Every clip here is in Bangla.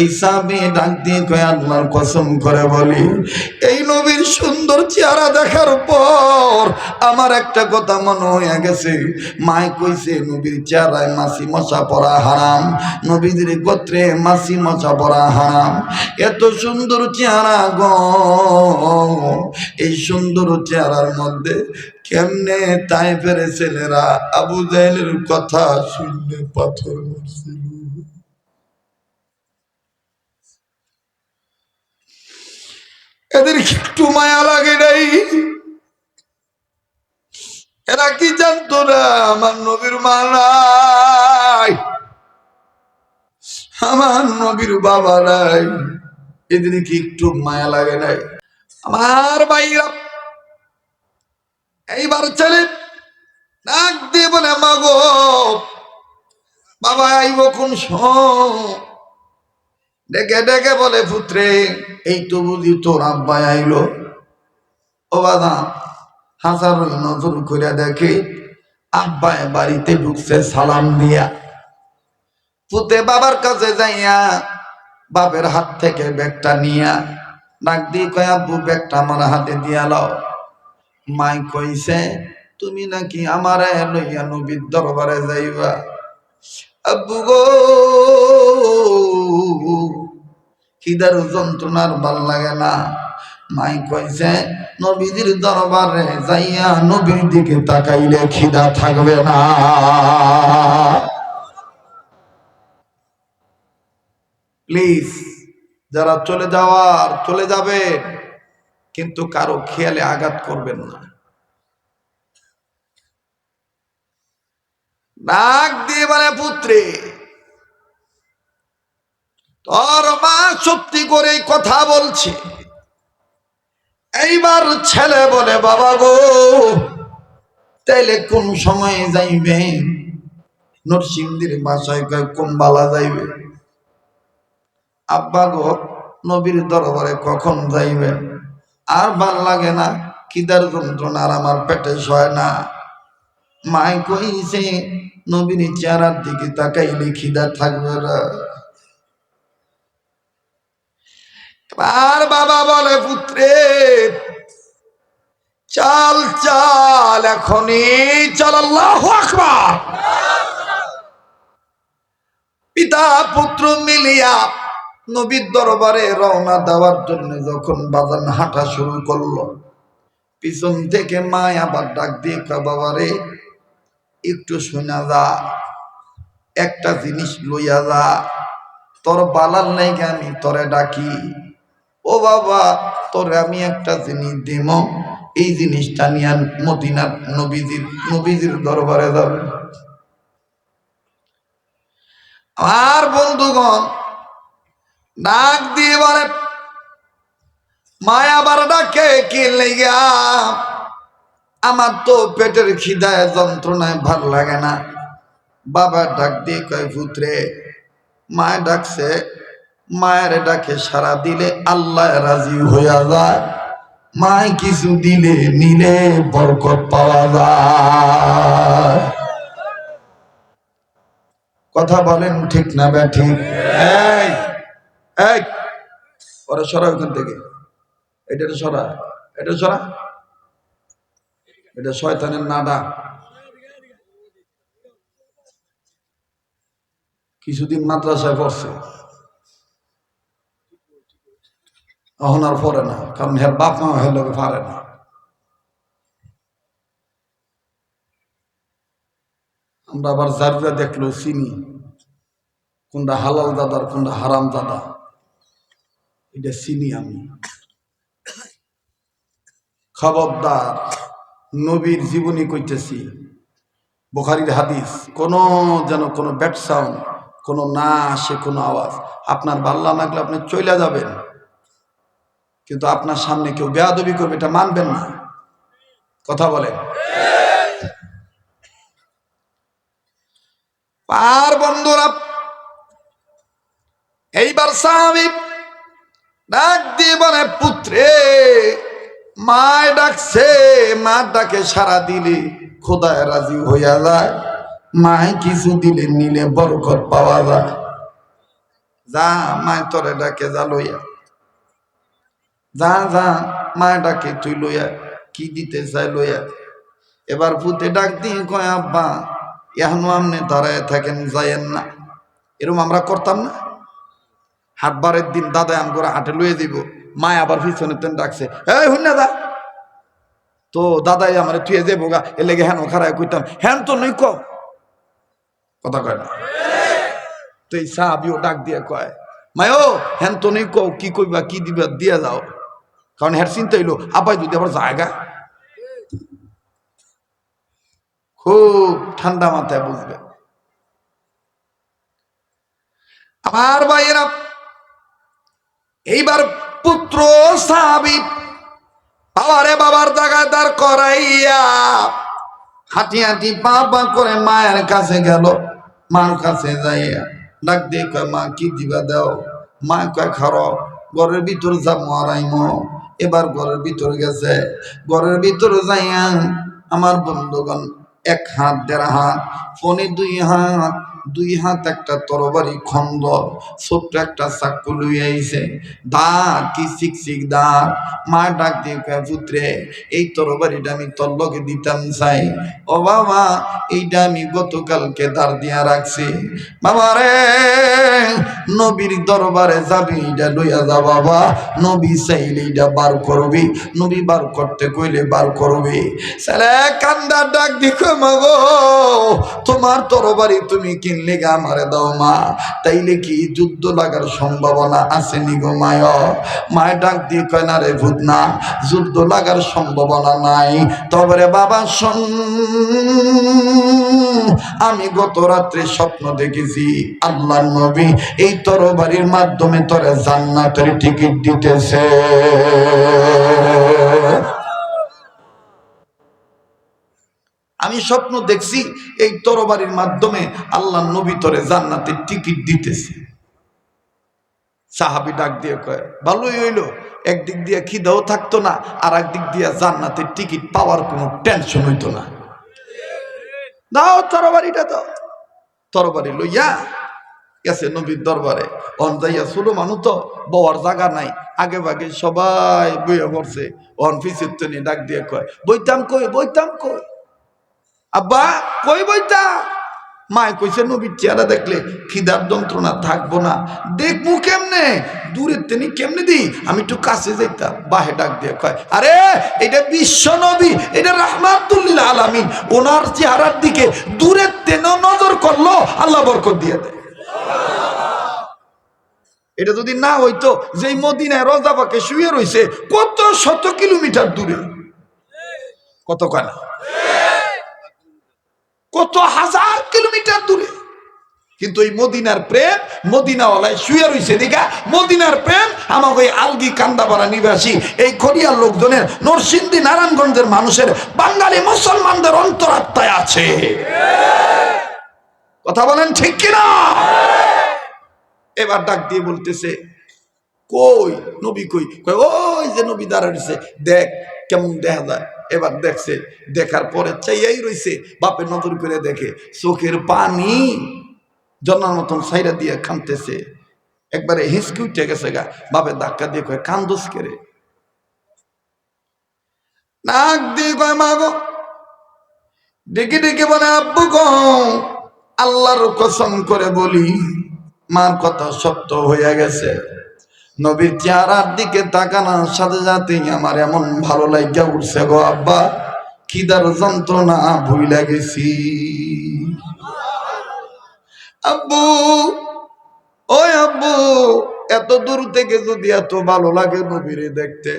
এই সাহাবি ডাক দিয়ে কয়, আল্লাহর কসম করে বলি, এই নবীর সুন্দর চেহারা দেখার পর আমার একটা কথা মনে হয়ে গেছে। মায় কইছে, নবীর চেহারায় মাসি মশা পড়া হারাম, নবীদের গোত্রে মাসি মশা পড়া হারাম। এত সুন্দর চেহারা গ, এই সুন্দর চেহারার মধ্যে কেমনে তাই ফেরে ছেলেরা আবু জাহেলের কথা শুনলে পাথর মারছিল এদের কি একটু মায়া লাগে নাই। এরা কি জানতো না আমার নবীর মা নাই আমার নবীর বাবা নাই। এদের কি একটু মায়া লাগে নাই? আমার ভাইরা, এইবার ছেলে ডাক দিয়ে বলে, মাগো, বাবা আইব কোন সময়? ডেকে ডেকে বলে, পুত্রে, এই তো বুঝি তোর আব্বাই আইলো। ও বাদা হাজার নজর করে দেখে, আব্বাই বাড়িতে ঢুকছে সালাম দিয়া। পুতে বাবার কাছে যাইয়া বাপের হাত থেকে ব্যাগটা নিয়া ডাক দিয়ে কয়, আব্বু, ব্যাগটা আমার হাতে দিয়া লও মাই কইছে, তুমি নাকি আমার লইয়া নবীর দরবারে যাইবা? আব্বু গো খিদার যন্ত্রণার ভালো লাগে না। মাই কইছে, নবীজির দরবারে যাইয়া নবীর দিকে তাকাইলে খিদা থাকবে না। প্লিজ, যারা চলে যাওয়ার, চলে যাবে, কিন্তু কারও খেয়ালে আঘাত করবেন না। ডাক দিয়ে বলে, পুত্রে তোর মা সত্যি করে কথা বলছে। এইবার ছেলে বলে, বাবা গো, তাইলে কোন সময়ে যাইবে? নরসিংদীর বাসায় কয় কুম্বালা যাইবে? আব্বা গো, নবীর দরবারে কখন যাইবে? আর ভালো লাগে না খিদার যন্ত্রণা আর আমার পেটে সয় না। মাই কইছে, নবীর চেহারার দিকে তাকাইলে খিদা থাকবে না। আর বাবা বলে, পুত্রে, চাল চাল এখনই, চাল আল্লাহ পিতা, পুত্র মিলিয়া নবীর দরবারে রওনা দেওয়ার জন্য যখন বাজান হাঁটা শুরু করল, পিছন থেকে মা আবার ডাক দিয়ে বাবারে একটু শোনা যা, একটা জিনিস লইয়া যা। তোর বালার নাই আমি, তোরে ডাকি। ও বাবা, তোরে আমি একটা জিনিস দিম এই জিনিসটা নিয়ে মদিনার নবীজির নবীজির দরবারে যাবে। আর বন্ধুগণ, ডাক দিয়ে বলে, মায়া বার ডাকে কি লেগা আমার তো পেটের খিদায় যন্ত্রণায় ভালো লাগে না। বাবা ডাক দিয়ে কয় পুত্রে মায় ডাকছে মায়ের ডাকে সারা দিলে আল্লাহ রাজি হইয়া যায়। মায় কিছু দিলে নিলে বরকত পাওয়া যায়। কথা বলেন ঠিক না বে ঠিক? এই এই ওরা সরা ওখান থেকে। এটা সরা এটা সরা। এটা শয়তানের নাডা। কিছুদিন মাদ্রাসায় পড়ছে। এখন আর পড়ে না, কারণ হের বাপ মা হের লোকে পারে না। আমরা আবার জাররা দেখল, চিনি। কোনটা হালাল দাদার কোনটা হারাম দাদা। এটা চিনি আমি। খবরদার, নবীর জীবনী কইতেছি। বোখারির হাদিস, কোনো যেন কোনো ব্যাট সাউন্ড কোনো না আসে কোনো আওয়াজ। আপনার বাল্লা লাগলে আপনি চলে যাবেন। কিন্তু আপনার সামনে কেউ বেয়াদবি করবে, এটা মানবেন না। কথা বলে আর বন্ধুরা, এইবার স্বামী ডাক দিয়ে বলে, পুত্রে, মায় ডাকছে, মা ডাকে সারা দিলে খোদায় রাজি হইয়া যায়। মায় কিছু দিলে নিলে বরকত পাওয়া যায়। যা, মায় তোরে ডাকে যা লইয়া। যা যা মায় ডাকে, তুই লইয়া কি দিতে চাই লইয়া এবার পুতে ডাক দিয়ে কয়, আব্বা, এখনও আমনে দাঁড়ায় থাকেন, যায়েন না। এরকম আমরা করতাম না। হাটবারের দিন দাদা আম করে হাটে লুয়ে দিব। মায় আবার পিছনে তেন ডাকছে, এই, হুন দা। তো দাদাই আমার তুই যে বোগা, এ লেগে হ্যান খারায় কইতাম হ্যান তো নই ক কথা কয় না। তো এই সাহাবিও ডাক দিয়ে কয়, মায়ো হ্যান তো নই কও, কি কইবা, কি দিবা, দিয়ে যাও। কারণ হ্যার চিন্তা হইল, আব্বাই যদি আবার জায়গা খুব ঠান্ডা মাথায় বুঝবে। আমার ভাইয়েরা, এইবার পুত্র সাহাবি বাবারে বাবার জায়গায় দাঁড় করাইয়া হাঁটি হাঁটি পা পা করে মায়ের কাছে গেল। মার কাছে যাইয়া ডাক দিয়ে কয়, মা, কি দিবা দাও? মা কয়, খারো, ঘরের ভিতর যা মারাইম। এবার ঘরের ভিতর গেছে। ঘরের ভিতর যাইয়া আমার বন্ধুগণ এক হাত, দেড় হাত, ফোনে দুই হাত দুই হাত একটা তরবারি, খন্ড, ছোট্ট একটা চাকু লুই আইছে। দাঁত কি চিকচিক দাঁত মা ডাক দিয়ে পুত্রে, এই তরবারিটা আমি তোর লগে দিতাম চাই। ও বাবা, এইটা আমি গতকালকে দাঁড় দিয়া রাখছি। বাবা রে, নবীর দরবারে যাবি এটা লইয়া যা বাবা। নবী চাইলে এটা বার করবি, নবী বার করতে কইলে বার করবি। ছেলে, কান্দা ডাক দিখো মাগো তোমার তরবারি তুমি আমারে দাও মা। তাইলে কি যুদ্ধ লাগার সম্ভাবনা আছে নি গো মায়? মায় ডাক দিয়ে কয়, না রে ভূত না যুদ্ধ লাগার সম্ভাবনা নাই। তবে রে বাবা, শোন। আমি গত রাত্রে স্বপ্ন দেখেছি, আল্লাহ নবী এই তরবারির মাধ্যমে তোরে জান্নাতের টিকিট দিতেছে। আমি স্বপ্ন দেখছি এই তরবারির মাধ্যমে আল্লাহ নবী তোরে জান্নাতের টিকিট দিতেছে। সাহাবি ডাক দিয়ে কয়, ভালোই হইল, একদিক দিয়ে খিদাও থাকতো না, আর একদিক দিয়ে জান্নাতের টিকিট পাওয়ার কোনো টেনশন হইতো না। দাও তরবারিটা তো তরবারি লইয়া গেছে নবীর দরবারে। অন যাইয়া ষোলো মানুষ তো, বওয়ার জায়গা নাই। আগে ভাগে সবাই বইয়া পড়ছে। অন ফিসের তনি ডাক দিয়ে কয়, বইতাম কই বইতাম কই? আব্বা, কই বইতা? মায় কইছে, নবীর চেহারা দেখলে খিদার যন্ত্রণা থাকব না। দেখব কেমনে? দূরের তেনি কেমনে দি? আমি একটু কাছে যাইতাম, বাহে ডাক দিয়ে কয়, আরে, এটা বিশ্ব নবী, এটা রাহমাতুল্লিল আলামিন। ওনার চেহারার দিকে দূরের তেন নজর করল, আল্লাহ বরকত দিয়ে দেয়। এটা যদি না হইতো, যেই মদিনায় রজা পাকে শুয়ে রইছে, কত শত কিলোমিটার দূরে। কত কানা কত হাজার কিলোমিটার দূরে। কিন্তু এই মদিনার প্রেম, মদিনাওয়ালায় শুয়ে রয়েছে দিঘা মদিনার প্রেম, আমাকে ওই আলগি কান্দাপাড়া নিবাসী, এই খড়িয়ার লোকজনের নরসিংদী, নারায়ণগঞ্জের মানুষের বাঙালি মুসলমানদের অন্তরাত্মায় আছে। কথা বলেন ঠিক কিনা? এবার ডাক দিয়ে বলতেছে, কই নবী কই? কই ওই যে নবী দাঁড়াইছে দেখ কেমন দেখা যায়? এবার দেখছে, দেখার পরে চাইয়াই রইছে বাপের নজর করে দেখে, চোখের পানি জন্নার মতন সাইরা দিয়ে খানতেছে একবারে হিসকি উঠে গেছে গা বাপের ধাক্কা দিয়ে কয়, কান্দুস কেরে নাক দিয়ে কয়, মা গো। ডেকে ডেকে বলে, আব্বু গো, আল্লাহর কসম করে বলি, মার কথা সত্য হয়ে গেছে। নবীর চেহারার দিকে তাকানোর সাথে সাথেই আমার এমন ভালো লাগিয়া উঠছে গো আব্বা। খিদার যন্ত্রণা ভুইলা গেছি আব্বু ওই আব্বু, এত দূর থেকে যদি এত ভালো লাগে নবীরে দেখতে।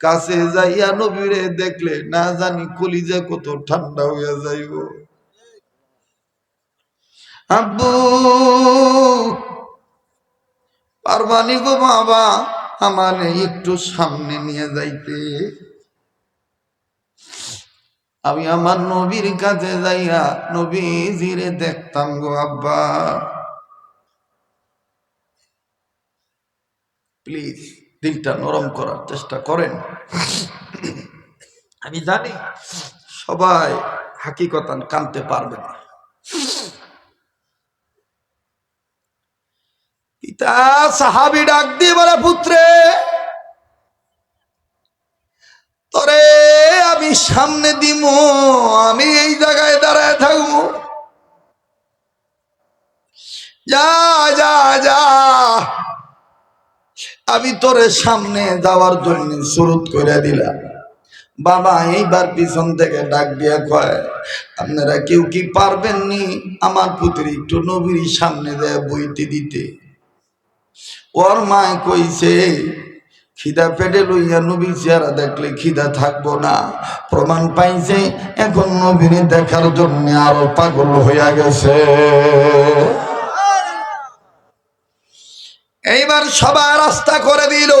কাছে যাইয়া নবীরে দেখলে না জানি কলিজা কত ঠান্ডা হইয়া যাইব। আব্বু পারবানি গো বাবা, আমার একটু সামনে নিয়ে যাইতে। আমি আমার নবীর কাছে যাইয়া নবীজিরে দেখতাম গো আব্বা। প্লিজ, দিলটা নরম করার চেষ্টা করেন। আমি জানি সবাই হাকিকতান কানতে পারবে না। এই তা সাহাবি ডাক দিয়ে বলে, পুত্রে, তরে আমি সামনে দিব, আমি এই জায়গায় দাঁড়ায় থাকব। যা যা যা, আমি তোরে সামনে যাওয়ার জন্য সুরত করে দিলাম। বাবা এইবার পিছন থেকে ডাক দিয়া কয়, আপনারা কেউ কি পারবেন নি আমার পুত্রী একটু নবীর সামনে দেয় বইতে দিতে? ওর মায় কইছে, খিদা পেটে লইয়া নবীর চেহারা দেখলে খিদা থাকব না। প্রমাণ পাইছে, এখন নবীর দেখার জন্য আরও পাগল হইয়া গেছে। এইবার সবার রাস্তা করে দিল।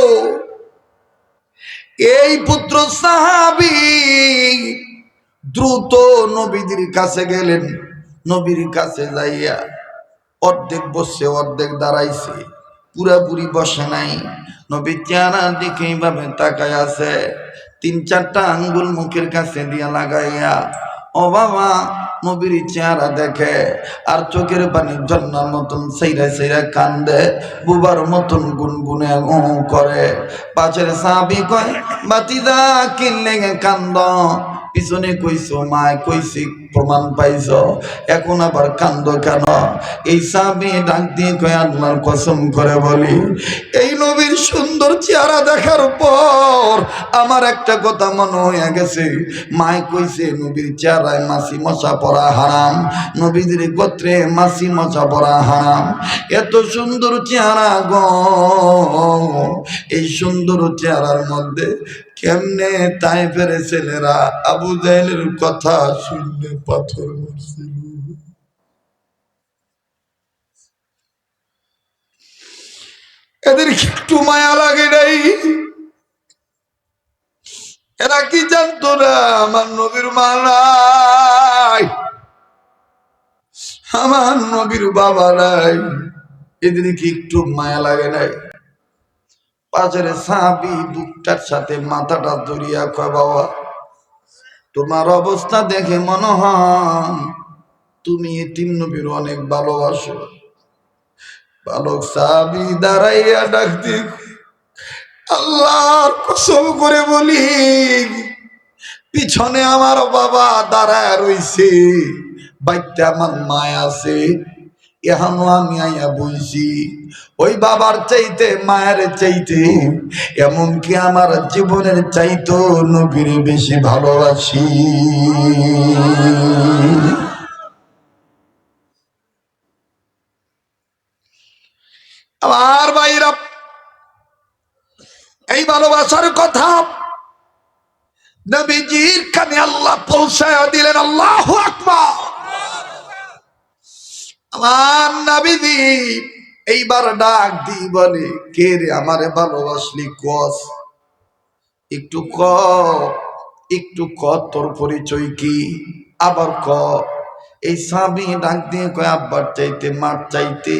এই পুত্র সাহাবি দ্রুত নবীদের কাছে গেলেন। নবীর কাছে যাইয়া অর্ধেক বসছে, অর্ধেক দাঁড়াইছে। পুরাপুরি বসে নাই। নবীর চেহারার দিকে এইভাবে তাকায় আছে। তিন চারটা আঙ্গুল মুখের কাছে দিয়া লাগাইয়া, ও বাবা, নবীর চেহারা দেখে, আর চোখের পানি ঝর্ণার মতন সেইরা সেইরা কান্দে, বুবার মতন গুনগুনে ও করে। পাশের সাবি কয় বাতিদা কিনলে কান্দ। পিছনে কইছো মায় কইছি প্রমাণ পাইছ। এখন আবার কান্দ কেন? এই সাবি ডাক দিয়ে কয়, আল্লাহর কসম করে বলি, এই নবীর সুন্দর চেহারা দেখার পর আমার একটা কথা মনে হয়ে গেছে। মায় কইছে, নবীর চেহারায় মাসি মশা পড়া হারাম, নবীদের গোত্রে মাসি মশা পড়া হারাম। এত সুন্দর চেহারা গ, এই সুন্দর চেহারার মধ্যে কেমনে তাই ফেরে ছেলেরা? আবু জাহেলের কথা শুনলে পাথর মারছিল। এদের একটু মায়া লাগে নাই। এরা কি জানতো না আমার নবীর মা নাই? আমার নবীর বাবা নাই। এদের কি একটু মায়া লাগে নাই? পাশের সাবি বুকটার সাথে মাথাটা জড়িয়া কয়, বাবা, তোমার অবস্থা দেখে মনে হয় তুমি এতিম নবীর অনেক ভালোবাসো। বালক সাবি দাঁড়াইয়া ডাক দি আল্লাহর কসম করে বলি, পিছনে আমার বাবা দাঁড়ায় রইছে, বাইতে আমার মায় আছে আমি আইয়া ওই বাবার চাইতে, মায়ের চাইতে, এমনকি আমার জীবনের চাইতো নবীর বেশি ভালোবাসি। আমার ভাইরা, এই ভালোবাসার কথা নবীজির কানে আল্লাহ পৌঁছায় দিলেন, আল্লাহ আকবার। আমার নাবিদি, এইবার ডাক দি বলে, কে রে আমারে ভালোবাসলি, কস? একটু ক একটু ক, তোর পরিচয় কি? আবার ক, এই স্বামী ডাক দিয়ে কয়, আব্বার চাইতে, মার চাইতে,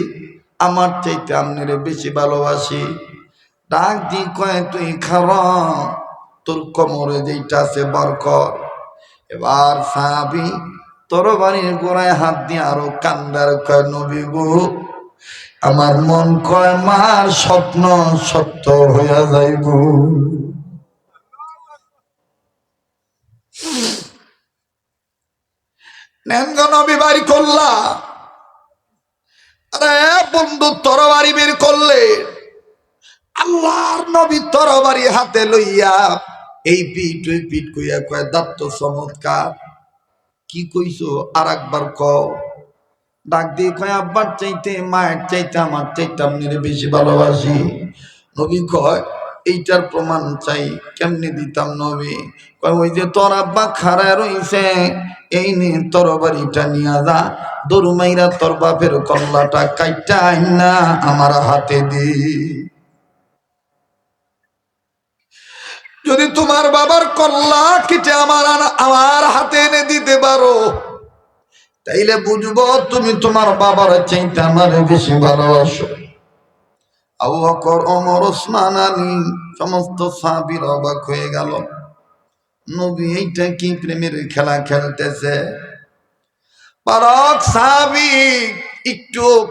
আমার চাইতে আপনারে বেশি ভালোবাসি। ডাক দিয়ে কয়, তুই খাওয়া তোর কোমরে যেইটা আছে বার কর। এবার সাহাবি তরবারির গোড়ায় হাত দিয়ে আরও কান্দার কয়, নবী গো, আমার মন কয়, মার স্বপ্ন সত্য হইয়া যাইব নবী, বাড়ি বন্ধু নবী হাতে এই পিঠ কয় চমৎকার। কি কইছো? আর একবার ক ডাক দিয়ে কয়, আব্বার চাইতে, মায়ের চাইতে, আমার চাইতে আপনার বেশি ভালোবাসি। নবী কয়, এইটার প্রমাণ চাই, কেমনে দিতাম নবী? কয়, ওই যে তোর আব্বা খাড়া রইছে, এই নে তোর বাড়িটা নিয়ে যা। দরু মাইরা তোর বাপের কল্লাটা কাইটা না আমার হাতে দি। যদি তোমার বাবার কল্লা কেটে আমার আমার হাতে এনে দিতে পারো, তাইলে বুঝব তুমি তোমার বাবার চাইতে আমার বেশি ভালোবাসো। অবাক হয়ে গেল। এইটা কি প্রেমের খেলা খেলতেছে?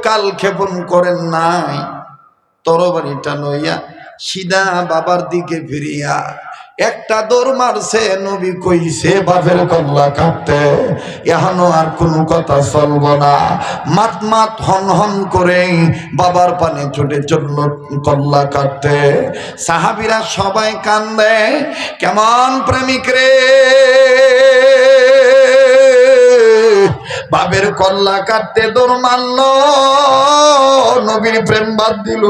কাল ক্ষেপণ নাই, তরবারিটা লইয়া সিধা বাবার দিকে ফিরিয়া, একটা দৌড় মারছে, নবী কইছে, বাপের কল্লা কাটতে এখনও আর কোনো কথা চলবো না। মাত মাত হন হন করে বাবার পানে ছুটে চলল কল্লা কাটতে সাহাবিরা সবাই কান্দে, কেমন প্রেমিক রে? বাবের কল্লা কাটতে দৌড় মারল, নবীর প্রেম বাদ দিল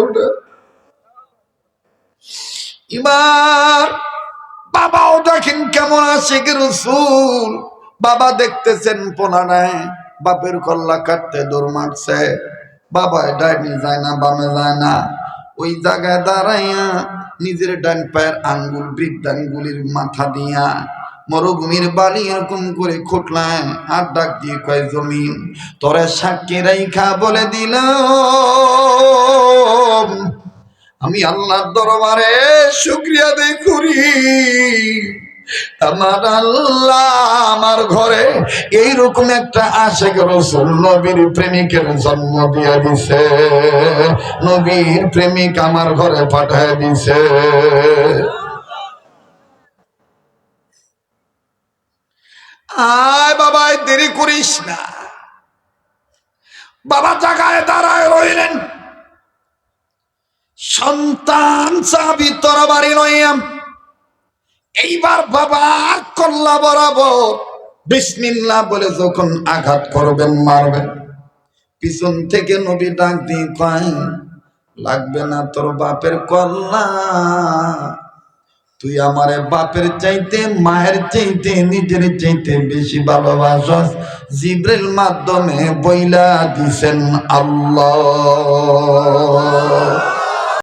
এবার বাবাও দেখেন কেমন আছে কি রসুল। বাবা দেখতেছেন পোনারায় বাপের কল্লা কাটতে দৌড় মারছে। বাবা ডাইনি যায় না, বামে যায় না। ওই জায়গায় দাঁড়াইয়া নিজের ডান পায়ের আঙ্গুল বৃদ্ধাঙ্গুলির মাথা দিয়া মরুভূমির বালি এরকম করে খুটলায়, আর ডাক দিয়ে কয়, জমিন, তোরে সাক্ষী রাইখা বলে দিল আমি আল্লাহর দরবারে শুক্রিয়া দে করি। আমার আল্লাহ আমার ঘরে এইরকম একটা আশেক রসুল নবীর প্রেমিকের জন্ম দিয়ে দিছে। নবীর প্রেমিক আমার ঘরে পাঠায় দিছে। আয় বাবাই দেরি করিস না। বাবা জায়গায় দাঁড়ায় রইলেন। সন্তান চাবি তরবারি লইয়াম এইবার বাবা কল্লা বরাবর বিসমিল্লাহ বলে যখন আঘাত করবেন, মারবেন। পিছন থেকে নবী ডাক দিয়ে কয়, লাগবে না তোর বাপের কল্লা। তুই আমারে বাপের চাইতে, মায়ের চাইতে, নিজের চাইতে বেশি ভালোবাসস। জিব্রেল মাধ্যমে বইলা দিছেন আল্লাহ।